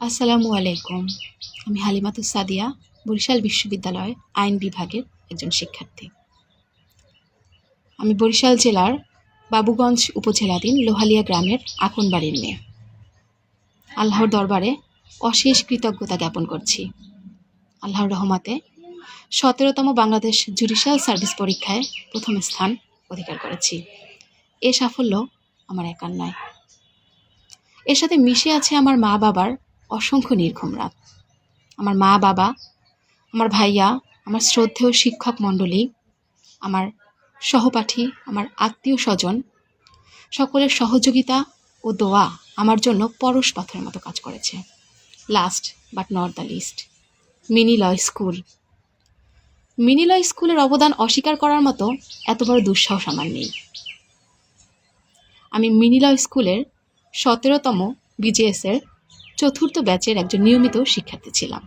আসসালামু আলাইকুম। আমি হালিমাতুস সাদিয়া বরিশাল বিশ্ববিদ্যালয় আইন বিভাগের একজন শিক্ষার্থী। আমি বরিশাল জেলার বাবুগঞ্জ উপজেলাধীন লোহালিয়া গ্রামের আকন বাড়ির মেয়ে। আল্লাহর দরবারে অশেষ কৃতজ্ঞতা জ্ঞাপন করছি। আল্লাহর রহমাতে সতেরোতম বাংলাদেশ জুডিশিয়াল সার্ভিস পরীক্ষায় প্রথম স্থান অধিকার করেছি। এ সাফল্য আমার একার নয়। এর সাথে মিশে আছে আমার মা বাবার অসংখ্য নির্ঘুম রাত আমার মা, বাবা, আমার ভাইয়া, আমার শ্রদ্ধেয় শিক্ষক মণ্ডলী, আমার সহপাঠী, আমার আত্মীয় স্বজন, সকলের সহযোগিতা ও দোয়া আমার জন্য পরশ পাথরের মতো কাজ করেছে। Last but not the least mini law school mini law স্কুলের অবদান অস্বীকার করার মতো এত বড় দুঃসাহস আমার নেই। আমি মিনি ল স্কুলের সতেরোতম বিজিএসের চতুর্থ ব্যাচের একজন নিয়মিত শিক্ষার্থী ছিলাম।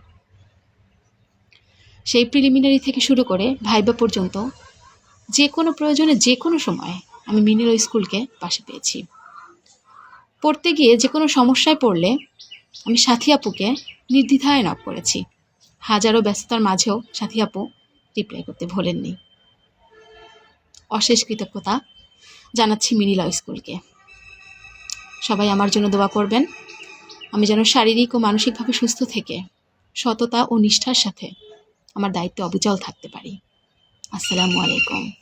সেই প্রিলিমিনারি থেকে শুরু করে ভাইবা পর্যন্ত যে কোনো প্রয়োজনে যে কোনো সময় আমি মিনিল স্কুলকে পাশে পেয়েছি। পড়তে গিয়ে যে কোনো সমস্যায় পড়লে আমি সাথী আপুকে নির্দ্বিধায় নক করেছি। হাজারো ব্যস্ততার মাঝেও সাথী আপু রিপ্লাই করতে ভোলেননি। অশেষ কৃতজ্ঞতা জানাচ্ছি মিনিল স্কুলকে। সবাই আমার জন্য দোয়া করবেন। আমি যেন শারীরিক ও মানসিকভাবে সুস্থ থেকে, সততা ও নিষ্ঠার সাথে আমার দায়িত্বে অবিচল থাকতে পারি। আসসালামু আলাইকুম।